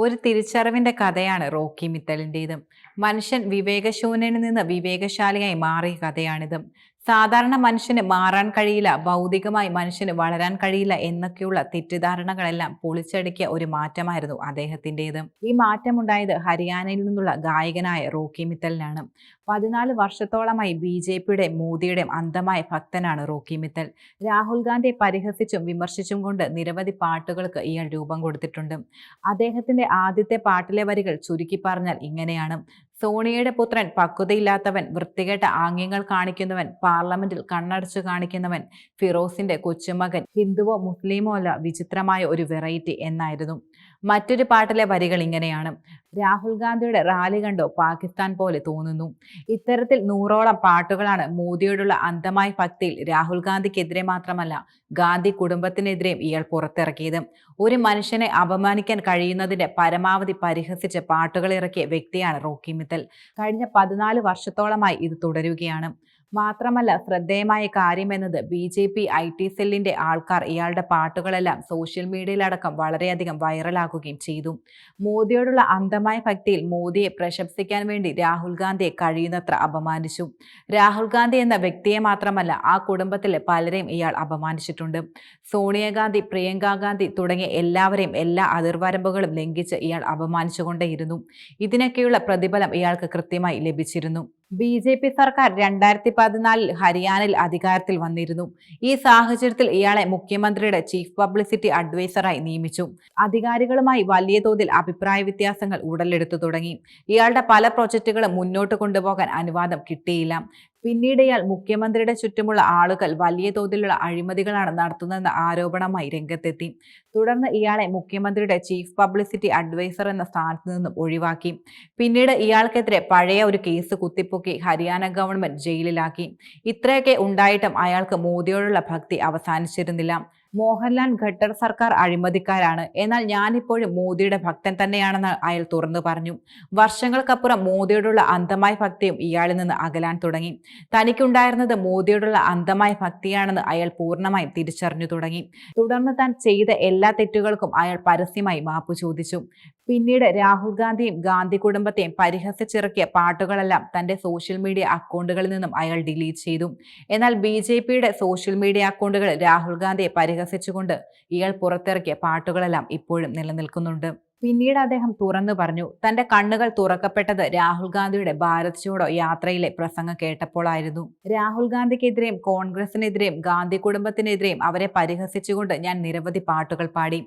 ഒരു തിരിച്ചറിവിന്റെ കഥയാണ് റോക്കി മിത്തലിന്റെതും മനുഷ്യൻ വിവേകശൂന്യനിൽ നിന്ന് വിവേകശാലിയായി മാറിയ കഥയാണിത്. സാധാരണ മനുഷ്യന് മാറാൻ കഴിയില്ല ഭൗതികമായി മനുഷ്യന് വളരാൻ കഴിയില്ല എന്നൊക്കെയുള്ള തെറ്റിദ്ധാരണകളെല്ലാം പൊളിച്ചടുക്കിയ ഒരു മാറ്റമായിരുന്നു അദ്ദേഹത്തിന്റെത്. ഈ മാറ്റമുണ്ടായത് ഹരിയാനയിൽ നിന്നുള്ള ഗായകനായ റോക്കി മിത്തലിനാണ്. പതിനാല് വർഷത്തോളമായി ബി ജെ പിയുടെ മോദിയുടെയും അന്ധമായ ഭക്തനാണ് റോക്കി മിത്തൽ. രാഹുൽ ഗാന്ധിയെ പരിഹസിച്ചും വിമർശിച്ചും കൊണ്ട് നിരവധി പാട്ടുകൾക്ക് ഇയാൾ രൂപം കൊടുത്തിട്ടുണ്ട്. അദ്ദേഹത്തിന്റെ ആദ്യത്തെ പാട്ടിലെ വരികൾ ചുരുക്കി പറഞ്ഞാൽ ഇങ്ങനെയാണ്. സോണിയയുടെ പുത്രൻ പക്വതയില്ലാത്തവൻ വൃത്തികെട്ട ആംഗ്യങ്ങൾ കാണിക്കുന്നവൻ പാർലമെന്റിൽ കണ്ണടച്ചു കാണിക്കുന്നവൻ ഫിറോസിന്റെ കൊച്ചുമകൻ ഹിന്ദുവോ മുസ്ലിമോ അല്ല വിചിത്രമായ ഒരു വെറൈറ്റി എന്നായിരുന്നു. മറ്റൊരു പാട്ടിലെ വരികൾ ഇങ്ങനെയാണ്. രാഹുൽ ഗാന്ധിയുടെ റാലി കണ്ടോ? പാകിസ്ഥാൻ പോലെ തോന്നുന്നു. ഇത്തരത്തിൽ നൂറോളം പാട്ടുകളാണ് മോദിയോടുള്ള അന്ധമായ ഭക്തിയിൽ രാഹുൽ ഗാന്ധിക്കെതിരെ മാത്രമല്ല ഗാന്ധി കുടുംബത്തിനെതിരെയും ഇയാൾ പുറത്തിറക്കിയത്. ഒരു മനുഷ്യനെ അപമാനിക്കാൻ കഴിയുന്നതിന്റെ പരമാവധി പരിഹസിച്ച് പാട്ടുകൾ ഇറക്കിയ വ്യക്തിയാണ് റോക്കി മിത്തൽ കഴിഞ്ഞ പതിനാല് വർഷത്തോളമായി ഇത് തുടരുകയാണ്. മാത്രമല്ല ശ്രദ്ധേയമായ കാര്യമെന്നത് B J P I T സെല്ലിന്റെ ആൾക്കാർ ഇയാളുടെ പാട്ടുകളെല്ലാം സോഷ്യൽ മീഡിയയിലടക്കം വളരെയധികം വൈറലാക്കുകയും ചെയ്തു. മോദിയോടുള്ള അന്ധമായ ഭക്തിയിൽ മോദിയെ പ്രശംസിക്കാൻ വേണ്ടി രാഹുൽ ഗാന്ധിയെ കഴിയുന്നത്ര അപമാനിച്ചു. രാഹുൽ ഗാന്ധി എന്ന വ്യക്തിയെ മാത്രമല്ല ആ കുടുംബത്തിലെ പലരെയും ഇയാൾ അപമാനിച്ചിട്ടുണ്ട്. സോണിയാഗാന്ധി പ്രിയങ്ക ഗാന്ധി തുടങ്ങിയ എല്ലാവരെയും എല്ലാ അതിർവരമ്പുകളും ലംഘിച്ച് ഇയാൾ അപമാനിച്ചുകൊണ്ടേയിരുന്നു. ഇതിനൊക്കെയുള്ള പ്രതിഫലം ഇയാൾക്ക് കൃത്യമായി ലഭിച്ചിരുന്നു. ബി ജെ പി സർക്കാർ രണ്ടായിരത്തി പതിനാലിൽ ഹരിയാനയിൽ അധികാരത്തിൽ വന്നിരുന്നു. ഈ സാഹചര്യത്തിൽ ഇയാളെ മുഖ്യമന്ത്രിയുടെ ചീഫ് പബ്ലിസിറ്റി അഡ്വൈസറായി നിയമിച്ചു. അധികാരികളുമായി വലിയ തോതിൽ അഭിപ്രായ വ്യത്യാസങ്ങൾ ഉടലെടുത്തു തുടങ്ങി. ഇയാളുടെ പല പ്രോജക്റ്റുകളും മുന്നോട്ട് കൊണ്ടുപോകാൻ അനുവാദം കിട്ടിയില്ല. പിന്നീട് ഇയാൾ മുഖ്യമന്ത്രിയുടെ ചുറ്റുമുള്ള ആളുകൾ വലിയ തോതിലുള്ള അഴിമതികളാണ് നടത്തുന്നതെന്ന ആരോപണമായി രംഗത്തെത്തി. തുടർന്ന് ഇയാളെ മുഖ്യമന്ത്രിയുടെ ചീഫ് പബ്ലിസിറ്റി അഡ്വൈസർ എന്ന സ്ഥാനത്ത് നിന്നും ഒഴിവാക്കി. പിന്നീട് ഇയാൾക്കെതിരെ പഴയ ഒരു കേസ് കുത്തിപ്പൊക്കി ഹരിയാന ഗവൺമെന്റ് ജയിലിലാക്കി. ഇത്രയൊക്കെ ഉണ്ടായിട്ടും അയാൾക്ക് മോദിയോടുള്ള ഭക്തി അവസാനിച്ചിരുന്നില്ല. മോഹൻലാൽ ഖട്ടർ സർക്കാർ അഴിമതിക്കാരാണ്. എന്നാൽ ഞാനിപ്പോഴും മോദിയുടെ ഭക്തൻ തന്നെയാണെന്ന് അയാൾ തുറന്നു പറഞ്ഞു. വർഷങ്ങൾക്കപ്പുറം മോദിയോടുള്ള അന്ധമായ ഭക്തിയും ഇയാളിൽ നിന്ന് അകലാൻ തുടങ്ങി. തനിക്കുണ്ടായിരുന്നത് മോദിയോടുള്ള അന്ധമായ ഭക്തിയാണെന്ന് അയാൾ പൂർണമായി തിരിച്ചറിഞ്ഞു തുടങ്ങി. തുടർന്ന് താൻ ചെയ്ത എല്ലാ തെറ്റുകൾക്കും അയാൾ പരസ്യമായി മാപ്പു ചോദിച്ചു. പിന്നീട് രാഹുൽ ഗാന്ധിയും ഗാന്ധി കുടുംബത്തെയും പരിഹസിച്ചിറക്കിയ പാട്ടുകളെല്ലാം തന്റെ സോഷ്യൽ മീഡിയ അക്കൗണ്ടുകളിൽ നിന്നും അയാൾ ഡിലീറ്റ് ചെയ്തു. എന്നാൽ ബി ജെ പിയുടെ സോഷ്യൽ മീഡിയ അക്കൗണ്ടുകൾ രാഹുൽ ഗാന്ധിയെ പരിഹസിച്ചുകൊണ്ട് ഇയാൾ പുറത്തിറക്കിയ പാട്ടുകളെല്ലാം ഇപ്പോഴും നിലനിൽക്കുന്നുണ്ട്. പിന്നീട് അദ്ദേഹം തുറന്നു പറഞ്ഞു. തന്റെ കണ്ണുകൾ തുറക്കപ്പെട്ടത് രാഹുൽ ഗാന്ധിയുടെ ഭാരത് ജോഡോ യാത്രയിലെ പ്രസംഗം കേട്ടപ്പോഴായിരുന്നു രാഹുൽ ഗാന്ധിക്കെതിരെയും കോൺഗ്രസിനെതിരെയും ഗാന്ധി കുടുംബത്തിനെതിരെയും അവരെ പരിഹസിച്ചുകൊണ്ട് ഞാൻ നിരവധി പാട്ടുകൾ പാടി.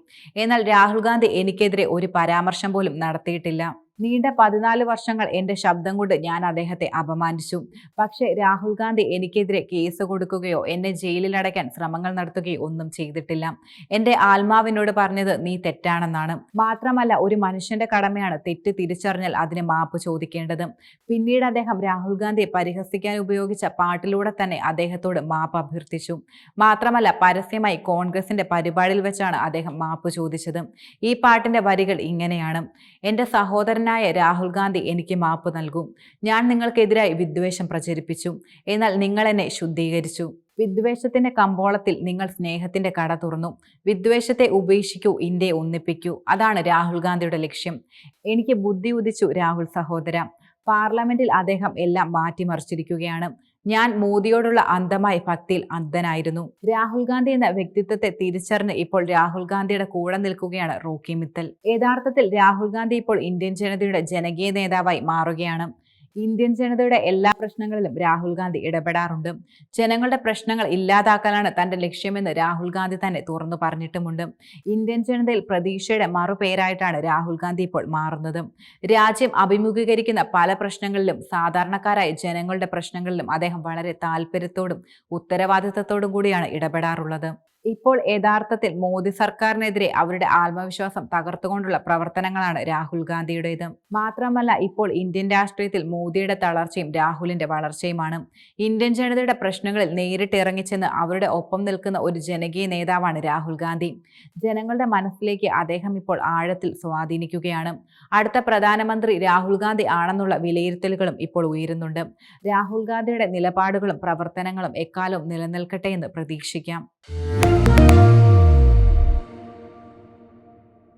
എന്നാൽ രാഹുൽ ഗാന്ധി എനിക്കെതിരെ ഒരു പരാമർശം പോലും നടത്തിയിട്ടില്ല. നീണ്ട പതിനാല് വർഷങ്ങൾ എന്റെ ശബ്ദം കൊണ്ട് ഞാൻ അദ്ദേഹത്തെ അപമാനിച്ചു. പക്ഷേ രാഹുൽ ഗാന്ധി എനിക്കെതിരെ കേസ് കൊടുക്കുകയോ എന്നെ ജയിലിലടയ്ക്കാൻ ശ്രമങ്ങൾ നടത്തുകയോ ഒന്നും ചെയ്തിട്ടില്ല. എന്റെ ആത്മാവിനോട് പറഞ്ഞത് നീ തെറ്റാണെന്നാണ്. മാത്രമല്ല ഒരു മനുഷ്യന്റെ കടമയാണ് തെറ്റ് തിരിച്ചറിഞ്ഞാൽ അതിന് മാപ്പ് ചോദിക്കേണ്ടത്. പിന്നീട് അദ്ദേഹം രാഹുൽ ഗാന്ധിയെ പരിഹസിക്കാൻ ഉപയോഗിച്ച പാട്ടിലൂടെ തന്നെ അദ്ദേഹത്തോട് മാപ്പ് അഭ്യർത്ഥിച്ചു. മാത്രമല്ല പരസ്യമായി കോൺഗ്രസിന്റെ പരിപാടിയിൽ വെച്ചാണ് അദ്ദേഹം മാപ്പ് ചോദിച്ചത്. ഈ പാട്ടിന്റെ വരികൾ ഇങ്ങനെയാണ്. എന്റെ സഹോദരൻ സഹോദരനായ രാഹുൽ ഗാന്ധി എനിക്ക് മാപ്പ് നൽകും. ഞാൻ നിങ്ങൾക്കെതിരായി വിദ്വേഷം പ്രചരിപ്പിച്ചു. എന്നാൽ നിങ്ങൾ എന്നെ ശുദ്ധീകരിച്ചു. വിദ്വേഷത്തിന്റെ കമ്പോളത്തിൽ നിങ്ങൾ സ്നേഹത്തിന്റെ കട തുറന്നു. വിദ്വേഷത്തെ ഉപേക്ഷിക്കൂ ഇന്ത്യയെ ഒന്നിപ്പിക്കൂ. അതാണ് രാഹുൽ ഗാന്ധിയുടെ ലക്ഷ്യം. എനിക്ക് ബുദ്ധി ഉദിച്ചു രാഹുൽ സഹോദര. പാർലമെന്റിൽ അദ്ദേഹം എല്ലാം മാറ്റിമറിച്ചിരിക്കുകയാണ്. ഞാൻ മോദിയോടുള്ള അന്ധമായ ഭക്തിയിൽ അന്ധനായിരുന്നു. രാഹുൽ ഗാന്ധി എന്ന വ്യക്തിത്വത്തെ തിരിച്ചറിഞ്ഞ് ഇപ്പോൾ രാഹുൽ ഗാന്ധിയുടെ കൂടെ നിൽക്കുകയാണ് റോക്കി മിത്തൽ. യഥാർത്ഥത്തിൽ രാഹുൽ ഗാന്ധി ഇപ്പോൾ ഇന്ത്യൻ ജനതയുടെ ജനകീയ നേതാവായി മാറുകയാണ്. ഇന്ത്യൻ ജനതയുടെ എല്ലാ പ്രശ്നങ്ങളിലും രാഹുൽ ഗാന്ധി ഇടപെടാറുണ്ട്. ജനങ്ങളുടെ പ്രശ്നങ്ങൾ ഇല്ലാതാക്കാനാണ് തന്റെ ലക്ഷ്യമെന്ന് രാഹുൽ ഗാന്ധി തന്നെ തുറന്നു പറഞ്ഞിട്ടുമുണ്ട്. ഇന്ത്യൻ ജനതയിൽ പ്രതീക്ഷയുടെ മറുപേരായിട്ടാണ് രാഹുൽ ഗാന്ധി ഇപ്പോൾ മാറുന്നത്. രാജ്യം അഭിമുഖീകരിക്കുന്ന പല പ്രശ്നങ്ങളിലും സാധാരണക്കാരായ ജനങ്ങളുടെ പ്രശ്നങ്ങളിലും അദ്ദേഹം വളരെ താല്പര്യത്തോടും ഉത്തരവാദിത്തത്തോടും കൂടിയാണ് ഇടപെടാറുള്ളത്. ഇപ്പോൾ യഥാർത്ഥത്തിൽ മോദി സർക്കാരിനെതിരെ അവരുടെ ആത്മവിശ്വാസം തകർത്തുകൊണ്ടുള്ള പ്രവർത്തനങ്ങളാണ് രാഹുൽ ഗാന്ധിയുടേത്. മാത്രമല്ല ഇപ്പോൾ ഇന്ത്യൻ രാഷ്ട്രീയത്തിൽ മോദിയുടെ തളർച്ചയും രാഹുലിന്റെ വളർച്ചയുമാണ്. ഇന്ത്യൻ ജനതയുടെ പ്രശ്നങ്ങളിൽ നേരിട്ട് ഇറങ്ങിച്ചെന്ന് അവരുടെ ഒപ്പം നിൽക്കുന്ന ഒരു ജനകീയ നേതാവാണ് രാഹുൽ ഗാന്ധി. ജനങ്ങളുടെ മനസ്സിലേക്ക് അദ്ദേഹം ഇപ്പോൾ ആഴത്തിൽ സ്വാധീനിക്കുകയാണ്. അടുത്ത പ്രധാനമന്ത്രി രാഹുൽ ഗാന്ധി ആണെന്നുള്ള വിലയിരുത്തലുകളും ഇപ്പോൾ ഉയരുന്നുണ്ട്. രാഹുൽ ഗാന്ധിയുടെ നിലപാടുകളും പ്രവർത്തനങ്ങളും എക്കാലവും നിലനിൽക്കട്ടെ എന്ന് പ്രതീക്ഷിക്കാം.